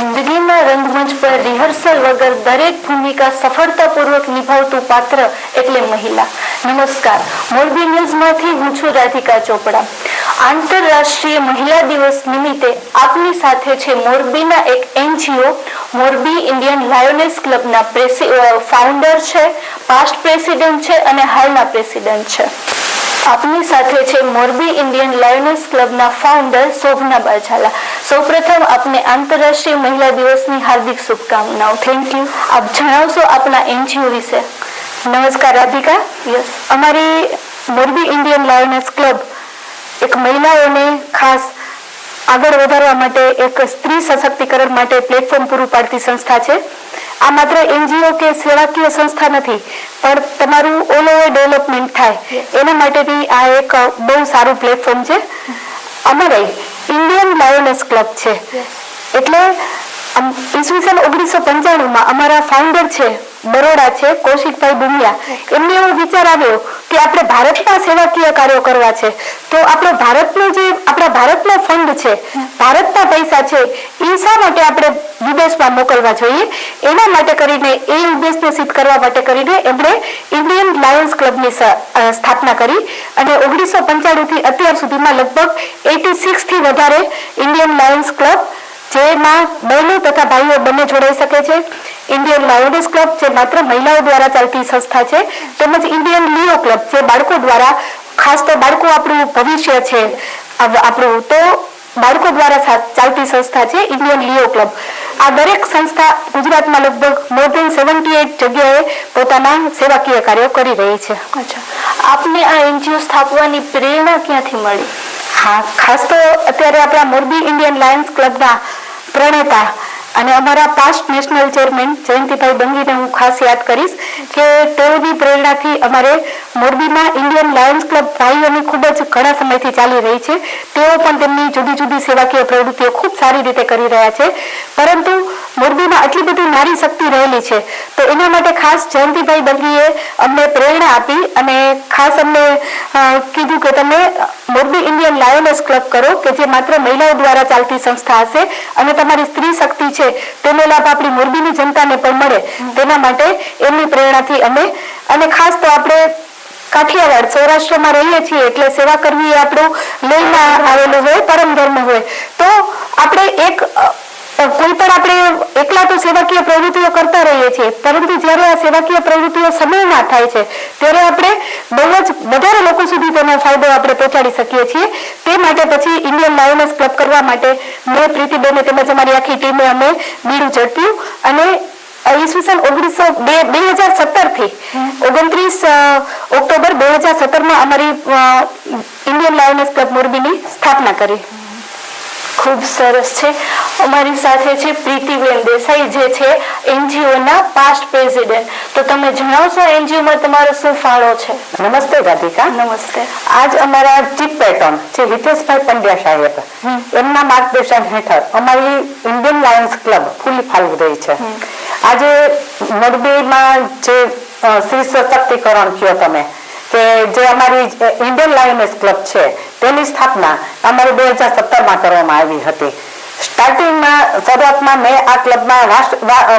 જિંદગીના રંગમંચ પર રિહર્સલ વગર દરેક ભૂમિકા સફળતાપૂર્વક નિભાવતું પાત્ર એટલે મહિલા. નમસ્કાર. મોરબી ન્યૂઝમાંથી હું છું રાધિકા ચોપડા. આંતરરાષ્ટ્રીય મહિલા દિવસ નિમિત્તે આપની સાથે છે મોરબીના એક એનજીઓ, મોરબી ઇન્ડિયન લાયોનેસ ક્લબના ફાઉન્ડર છે પાસ્ટ પ્રેસિડેન્ટ છે અને હાલના પ્રેસિડેન્ટ છે. આપની સાથે છે મોરબી ઇન્ડિયન લાયોનેસ ક્લબના ફાઉન્ડર શોભના બાજાલા. સૌપ્રથમ આપને આંતરરાષ્ટ્રીય મહિલા દિવસની હાર્દિક શુભકામનાઓ. થેન્ક યુ આપ જણાવશો આપના એનજીઓ વિશે. નમસ્કાર રાધિકા. યસ અમારી મોરબી ઇન્ડિયન લાયોનેસ ક્લબ એક મહિલાઓને ખાસ આગળ વધારવા માટે એક સ્ત્રી સશક્તિકરણ માટે પ્લેટફોર્મ પૂરું પાડતી સંસ્થા છે. આ માત્ર એનજીઓ કે સેવાકીય સંસ્થા નથી પણ તમારું ઓલ ઓવર ડેવલપમેન્ટ થાય. એના માટેની આ એક બહુ સારું પ્લેટફોર્મ છે. અમારે ઇન્ડિયન લાયોનેસ ક્લબ છે. એટલે ઈસવીસન ઓગણીસો પંચાણુંમાં અમારા ફાઉન્ડર છે બરોડા છે કૌશિકભાઈ બુમિયા. એમને એવો વિચાર આવ્યો કે આપણે ભારતમાં સેવાકીય કાર્યો કરવા છે. તો આપણો ભારતનો જે ભારતનો ફંડ છે. ભારતના પૈસા છે. એ શા માટે આપણે વિદેશમાં મોકલવા જોઈએ. એના માટે કરીને એ ઉદ્દેશને સિદ્ધ કરવા માટે કરીને એમણે ઇન્ડિયન લાયન્સ ક્લબની સ્થાપના કરી અને ઓગણીસો પંચાણુંથી અત્યાર સુધીમાં લગભગ એટી સિક્સથી વધારે ઇન્ડિયન લાયન્સ ક્લબ જેમાં બહેનો તથા ભાઈઓ બંને જોડાઈ શકે છે. ઇન્ડિયન લાયોનેસ ક્લબ જે માત્ર મહિલાઓ દ્વારા ચાલતી સંસ્થા છે, તેમજ ઇન્ડિયન લિયો ક્લબ જે બાળકો દ્વારા, ખાસ તો બાળકો આપણું ભવિષ્ય છે આપણું તો બાળકો દ્વારા ચાલતી સંસ્થા છે ઇન્ડિયન લિયો ક્લબ આ દરેક સંસ્થા ગુજરાતમાં લગભગ મોર દેન સેવન્ટી એટ જગ્યાએ પોતાના સેવાકીય કાર્યો કરી રહી છે. અચ્છા. આપને આ એનજીઓ સ્થાપવાની પ્રેરણા ક્યાંથી મળી? હા ખાસ તો અત્યારે આપણા મોરબી ઇન્ડિયન લાયન્સ ક્લબના પ્રણેતા અને અમારા પાસ્ટ નેશનલ ચેરમેન જયંતિભાઈ બંગીને હું ખાસ યાદ કરીશ કે તેઓની પ્રેરણાથી અમારે મોરબીમાં ઇન્ડિયન લાયન્સ ક્લબ ભાઈઓની ખૂબ જ ઘણા સમયથી ચાલી રહી છે. તેઓ પણ તેમની જુદી જુદી સેવાકીય પ્રવૃત્તિઓ ખૂબ સારી રીતે કરી રહ્યા છે. પરંતુ મોરબીમાં આટલી બધી નારી શક્તિ રહેલી છે. તો એના માટે ખાસ જયંતિભાઈ બંગીએ અમને પ્રેરણા આપી અને ખાસ અમને કીધું કે તમે મોરબી ઇન્ડિયન લાયોનેસ ક્લબ કરો કે જે માત્ર મહિલાઓ દ્વારા ચાલતી સંસ્થા હશે અને તમારી સ્ત્રી શક્તિ છે તેનો લાભ આપણી મોરબીની જનતાને પણ મળે. તેના માટે એમની પ્રેરણાથી અમે, અને ખાસ તો આપણે કાઠિયાવાડ, સૌરાષ્ટ્રમાં રહીએ છીએ એટલે સેવા કરવી એ આપણું લોહીમાં આવેલું હોય, પરમ ધર્મ હોય. તો આપણે એક કોઈ પણ આપણે એકલા તો સેવાકીય પ્રવૃત્તિઓ કરતા રહીએ છીએ, પરંતુ જ્યારે આ સેવાકીય પ્રવૃત્તિઓ સમૂહમાં થાય છે, ત્યારે આપણે બહુ જ વધારે લોકો સુધી તેનો ફાયદો આપણે પહોંચાડી શકીએ છીએ. તે માટે પછી ઇન્ડિયન લાયનસ ક્લબ કરવા માટે મેં પ્રીતિબેને તેમજ અમારી આખી ટીમે અમે બીડું ઝડપ્યું અને ઈસવીસન ઓગણીસો બે બે હજાર સત્તરથી ઓગણત્રીસ ઓક્ટોબર બે હજાર સત્તરમાં અમારી ઇન્ડિયન લાયનસ ક્લબ મોરબીની સ્થાપના કરી. ખૂબ સરસ છે. અમારી સાથે છે પ્રીતિબેન દેસાઈ જે છે એનજીઓ ના પાસ્ટ પ્રેસિડેન્ટ તો તમે જણાવશો એનજીઓ માં તમારો શું ફાળો છે? નમસ્તે રાધિકા. નમસ્તે. આજ અમારા ચીફ પેટર્ન છે હિતેશભાઈ પંડ્યા સાહેબ. એમના માર્ગદર્શન હેઠળ અમારી ઇન્ડિયન લાયન્સ ક્લબ ફૂલી ફાળવી રહી છે. આજે મોરબીમાં જે શ્રી સ્ત્રી સશક્તિકરણ કયો તમે જે અમારી ઇન્ડિયન લાયનેસ ક્લબ છે, તેની સ્થાપના અમારે બે હજાર સત્તરમાં કરવામાં આવી હતી. સ્ટાર્ટિંગમાં શરૂઆતમાં મેં આ ક્લબમાં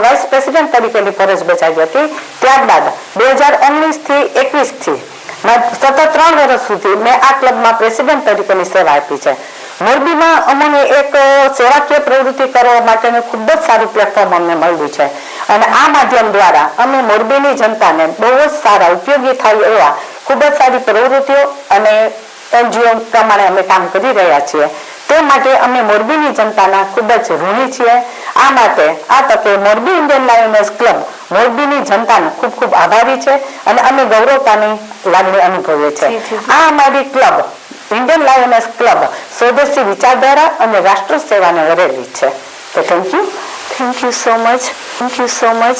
વાઇસ પ્રેસિડેન્ટ તરીકેની ફરજ બજાવી હતી. ત્યારબાદ બે હજાર ઓગણીસથી એકવીસથી સતત ત્રણ વર્ષ સુધી મેં આ ક્લબમાં પ્રેસિડેન્ટ તરીકેની સેવા આપી છે. મોરબીમાં અમને એક સેવાકીય પ્રવૃત્તિ કરવા માટેનું ખૂબ જ સારું પ્લેટફોર્મ અમને મળ્યું છે. અને આ માધ્યમ દ્વારા અમે મોરબીની જનતાને બહુ જ સારા ઉપયોગી થાય એવા ખૂબ જ સારી પ્રવૃત્તિઓ અને એનજીઓ પ્રમાણે અમે કામ કરી રહ્યા છીએ. તે માટે અમે મોરબીની જનતાના ખૂબ જ ઋણી છીએ. આ માટે આ તકે મોરબી ઇન્ડિયન લાયોનેસ ક્લબ મોરબીની જનતાનો ખૂબ ખૂબ આભારી છે અને અમે ગૌરવતાની લાગણી અનુભવીએ છીએ. આ અમારી ક્લબ ઇન્ડિયન લાયોનેસ ક્લબ સ્વદેશી વિચારધારા અને રાષ્ટ્ર સેવાને વરેલી છે. તો thank you thank you so much thank you so much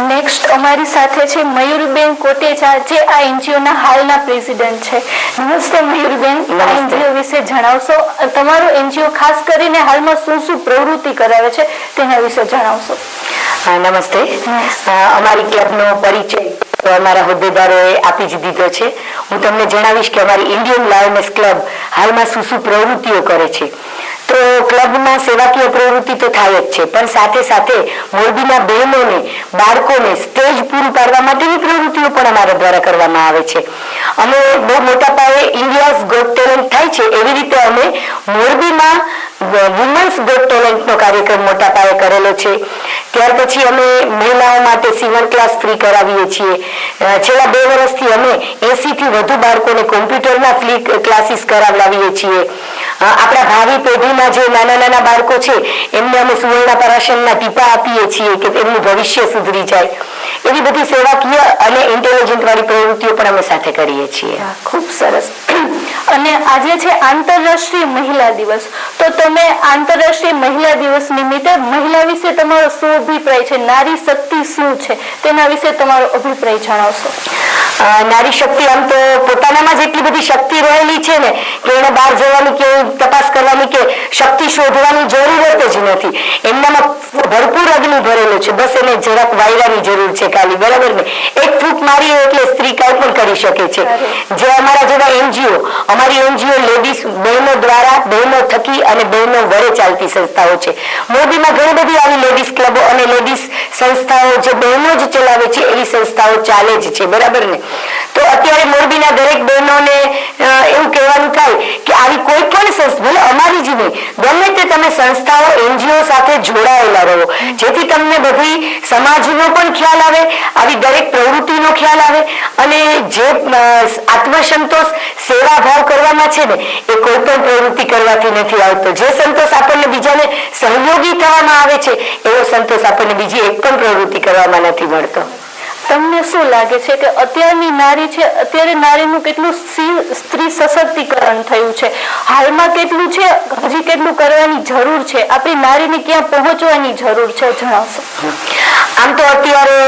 next અમારી સાથે છે મયુરબેન કોટેચા જે આ એનજીઓના હાલના પ્રેસિડેન્ટ છે. નમસ્તે મયુરબેન. આ એનજીઓ વિશે જણાવશો? તમારું એનજીઓ ખાસ કરીને હાલમાં શું શું પ્રવૃત્તિ કરાવે છે તેના વિશે જણાવશો. નમસ્તે. અમારી ક્લબનો પરિચય તો અમારા હોદ્દેદારોએ આપી જ દીધો છે. હું તમને જણાવીશ કે અમારી ઇન્ડિયન લાયનેસ ક્લબ હાલમાં શું શું પ્રવૃત્તિઓ કરે છે. તો ક્લબમાં સેવાકીય પ્રવૃત્તિ તો થાય જ છે. પણ સાથે સાથે મોરબીના બહેનોને, બાળકોને સ્ટેજ પૂરું પાડવા માટેની પ્રવૃત્તિઓ પણ અમારા દ્વારા કરવામાં આવે છે. અમે બહુ મોટા પાયે ઇન્ડિયાઝ ગોટ ટેલેન્ટ થાય છે. એવી રીતે અમે મોરબીમાં વુમન્સ ગોટ ટેલેન્ટનો કાર્યક્રમ મોટા પાયે કરેલો છે. ત્યાર પછી અમે મહિલાઓ માટે સીવણ ક્લાસ ફ્રી કરાવીએ છીએ. છેલ્લા બે વર્ષથી અમે એસીથી વધુ બાળકોને કોમ્પ્યુટરના ફ્રી ક્લાસીસ કરાવડાવીએ છીએ. આપણા ભાવિ પેઢીમાં જે નાના નાના બાળકો છે, એમને અમે સુવર્ણ પરાશનના ટીપા આપીએ છીએ કે એમનું ભવિષ્ય સુધરી જાય. એવી બધી સેવાકીય અને ઇન્ટેલિજન્ટ વાળી પ્રવૃત્તિઓ પણ અમે સાથે કરીએ છીએ. ખૂબ સરસ. અને આજે છે આંતરરાષ્ટ્રીય મહિલા દિવસ. તો તમે આંતરરાષ્ટ્રીય મહિલા દિવસ નિમિત્તે મહિલા વિશે તમારો શું અભિપ્રાય છે? નારી શક્તિ શું છે? તેના વિશે તમારો અભિપ્રાય જણાવશો. નારી શક્તિ આમ તો પોતાનામાં જ એટલી બધી શક્તિ રહેલી છે ને કે એને બહાર જવાની કે તપાસ કરવાની કે શક્તિ શોધવાની જરૂરત જ નથી. એમનામાં ભરપૂર અગ્નિ ભરેલો છે. બસ એને જરાક વાયરાની જરૂર છે ખાલી બરાબર ને? એક ફૂટ મારી એટલે સ્ત્રી કાંઈ પણ કરી શકે છે. જે અમારા જેવા એનજીઓ અમારી એનજીઓ લેડીઝ બહેનો દ્વારા બહેનો થકી અને બહેનો વડે ચાલતી સંસ્થાઓ છે. મોરબીમાં ઘણી બધી આવી લેડીઝ ક્લબો અને લેડીઝ સંસ્થાઓ જે બહેનો જ ચલાવે છે, એવી સંસ્થાઓ ચાલે જ છે. બરાબર ને? તો અત્યારે મોરબીના દરેક બહેનોને એવું કહેવાનું થાય કે આવી કોઈ પણ સંસ્થા, ભલે અમારી જ નહીં, ગમે તે તમે સંસ્થાઓ, એનજીઓ સાથે જોડાયેલા રહો. જેથી તમને બધી સમાજનો પણ ખ્યાલ આવે, આવી દરેક પ્રવૃત્તિનો ખ્યાલ આવે અને જે આત્મસંતોષ સેવા ભાવ કરવામાં છે ને, એ કોઈ પણ પ્રવૃત્તિ કરવાથી નથી આવતો. જે સંતોષ આપણને બીજાને સહયોગી થવામાં આવે છે, એવો સંતોષ આપણને બીજી એક પણ પ્રવૃત્તિ કરવામાં નથી મળતો. તમને શું લાગે છે કે અત્યારની નારી છે, અત્યારે નારીનું કેટલું સ્ત્રી સશક્તિકરણ થયું છે? હાલમાં કેટલું છે, હજી કેટલું કરવાની જરૂર છે? આપણી નારીને ક્યાં પહોંચવાની જરૂર છે, જણાવશો? આમ તો અત્યારે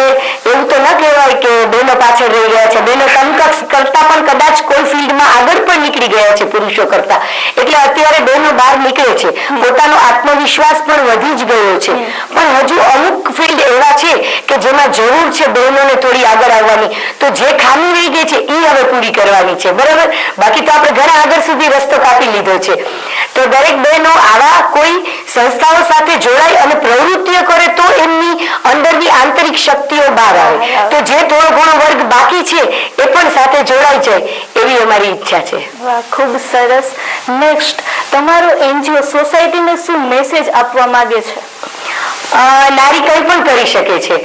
એવું તો ન કહેવાય કે બહેનો પાછળ રહી ગયા છે. બહેનો સમકક્ષ કરતા પણ કદાચ કોઈ ફિલ્ડમાં આગળ પણ નીકળી ગયા છે પુરુષો કરતા. એટલે અત્યારે બહેનો બહાર નીકળે છે. પોતાનો આત્મવિશ્વાસ પણ વધી જ ગયો છે. પણ હજુ અમુક ફિલ્ડ એવા છે કે જેમાં જરૂર છે બહેનોને થોડી આગળ આવવાની. તો જે ખામી રહી ગઈ છે એ હવે પૂરી કરવાની છે. બરાબર? બાકી તો આપણે ઘણા આગળ સુધી રસ્તો કાપી લીધો છે. તો દરેક બહેનો આવા કોઈ સંસ્થાઓ સાથે જોડાય અને પ્રવૃત્તિઓ કરે તો એમની અંદરની આંતરિક શક્તિઓ બહાર આવે. તો જે થોડો ઘણો વર્ગ બાકી છે એ પણ સાથે જોડાઈ જાય એવી અમારી ઈચ્છા છે. વાહ ખૂબ સરસ. નેક્સ્ટ તમારો એનજીઓ સોસાયટીને શું મેસેજ આપવા માંગે છે? નારી કંઈ પણ કરી શકે છે.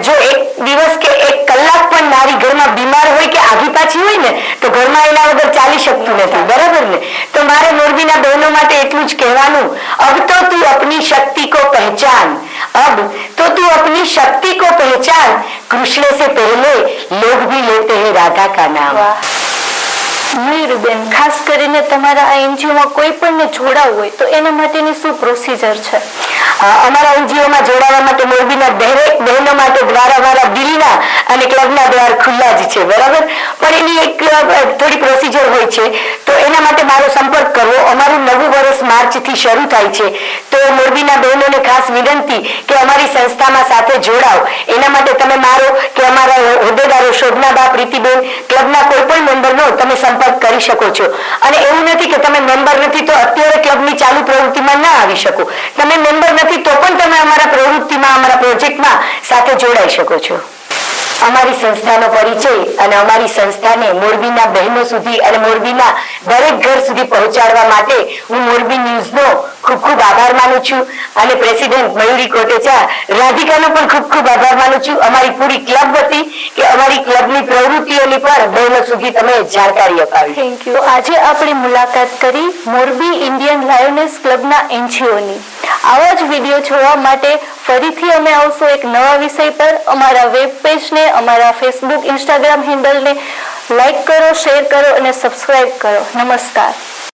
જો એક દિવસ કે એક કલાક પણ નારી ઘરમાં બીમાર હોય કે આઘી પાછી હોય ને તો ઘરમાં એના વગર ચાલી શકતું નથી બરાબર ને તો મારે મોરબીના બહેનો માટે એટલું જ કહેવાનું અબ તો તું અપની શક્તિ કો પહેચાન अब तो तू अपनी शक्ति को पहचान कृष्ण से पहले लोग भी लेते हैं राधा का नाम વાહ મયુરબેન ખાસ કરીને તમારા આ એનજીઓમાં કોઈ પણને જોડાવું હોય તો એના માટેની શું પ્રોસિજર છે? અમારા એનજીઓમાં જોડાવા માટે મોરબીના દરેક બહેનો માટે દ્વારા અમારા દિલના અને ક્લબના દ્વાર ખુલ્લા જ છે, બરાબર? પણ એની એક થોડી પ્રોસિજર હોય છે. તો એના માટે મારો સંપર્ક કરવો. અમારું નવું વર્ષ માર્ચથી શરૂ થાય છે. તો મોરબીના બહેનોને ખાસ વિનંતી કે અમારી સંસ્થામાં સાથે જોડાઓ. એના માટે તમે મારો કે અમારા હોદ્દેદારો શોભનાબા પ્રીતિબેન, ક્લબના કોઈ પણ મેમ્બરનો તમે સંપર્ક કરી શકો છો. અને એવું નથી કે તમે મેમ્બર નથી તો અત્યારે ક્લબની ચાલુ પ્રવૃત્તિમાં ના આવી શકો. તમે મેમ્બર નથી તો પણ તમે અમારા પ્રવૃત્તિમાં, અમારા પ્રોજેક્ટમાં સાથે જોડાઈ શકો છો. અમારી સંસ્થાનો પરિચય અને અમારી સંસ્થાને મોરબીના બહેનો સુધી અને મોરબીના દરેક ઘર સુધી પહોંચાડવા માટે હું મોરબી ન્યૂઝનો ખૂબ ખૂબ આભાર માનું છું. અને પ્રેસિડેન્ટ મયુરી કોટેચા રાધિકાનો પણ ખૂબ ખૂબ આભાર માનું છું. અમારી પૂરી ક્લબ હતી કે અમારી ક્લબની પ્રવૃત્તિઓની પણ બહેનો સુધી તમે જાણકારી અપાવી. થેન્ક યુ આજે આપણે મુલાકાત કરી મોરબી ઇન્ડિયન લાયોનેસ ક્લબના એનજીઓની. આવા જ વીડિયો જોવા માટે ફરીથી અમે આવશું એક નવા વિષય પર. અમારા વેબ પેજને અમારા ફેસબુક ઇન્સ્ટાગ્રામ હેન્ડલને લાઈક કરો શેર કરો અને સબસ્ક્રાઈબ કરો. નમસ્કાર.